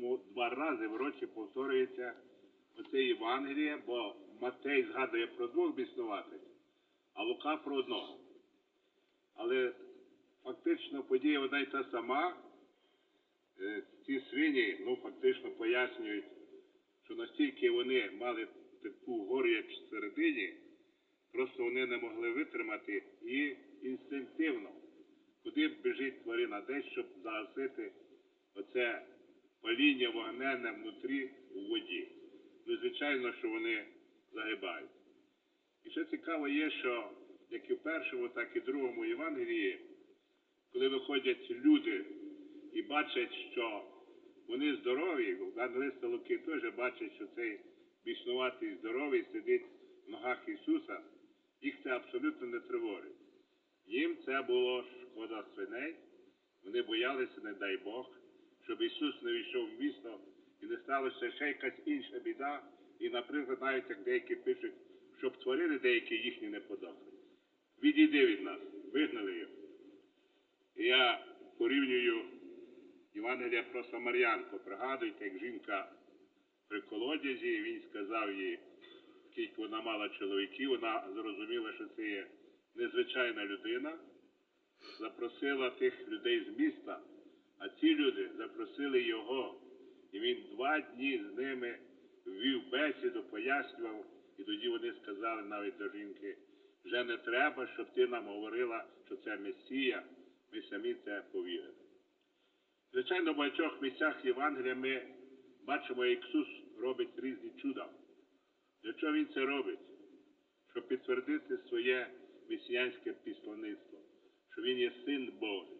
Тому два рази в році повторюється оце Євангеліє, бо Матей згадує про двох біснуватих, а Лука про одного. Але фактично подія одна й та сама. Е, Ці свині ну, фактично пояснюють, що настільки вони мали таку горіч всередині, просто вони не могли витримати і інстинктивно, куди біжить тварина, десь, щоб загасити оце паління вогненне внутрі у воді. Ну, звичайно, що вони загибають. І ще цікаво є, що як і в першому, так і в другому Євангелії, коли виходять люди і бачать, що вони здорові, Ангелиста Луки теж бачать, що цей біснуватий здоровий сидить в ногах Ісуса, їх це абсолютно не тривожить. Їм це було шкода свиней, вони боялися, не дай Бог, щоб Ісус не війшов в місто і не сталося ще якась інша біда. І, наприклад, навіть як деякі пишуть, щоб тварини деякі їхні не подохли. Відійди від нас, вигнали його. І я порівнюю Євангелія про Самарянку. Пригадуйте, як жінка при колодязі, він сказав їй, скільки вона мала чоловіків, вона зрозуміла, що це є незвичайна людина, запросила тих людей з міста, люди запросили його. І він два дні з ними ввів бесіду, пояснював, і тоді вони сказали навіть до жінки, вже не треба, щоб ти нам говорила, що це Месія, ми самі це повірили. Звичайно, в багатьох місцях Євангелія ми бачимо, як Ісус робить різні чуда. Для чого Він це робить? Щоб підтвердити своє месіянське післаництво, що Він є син Божий.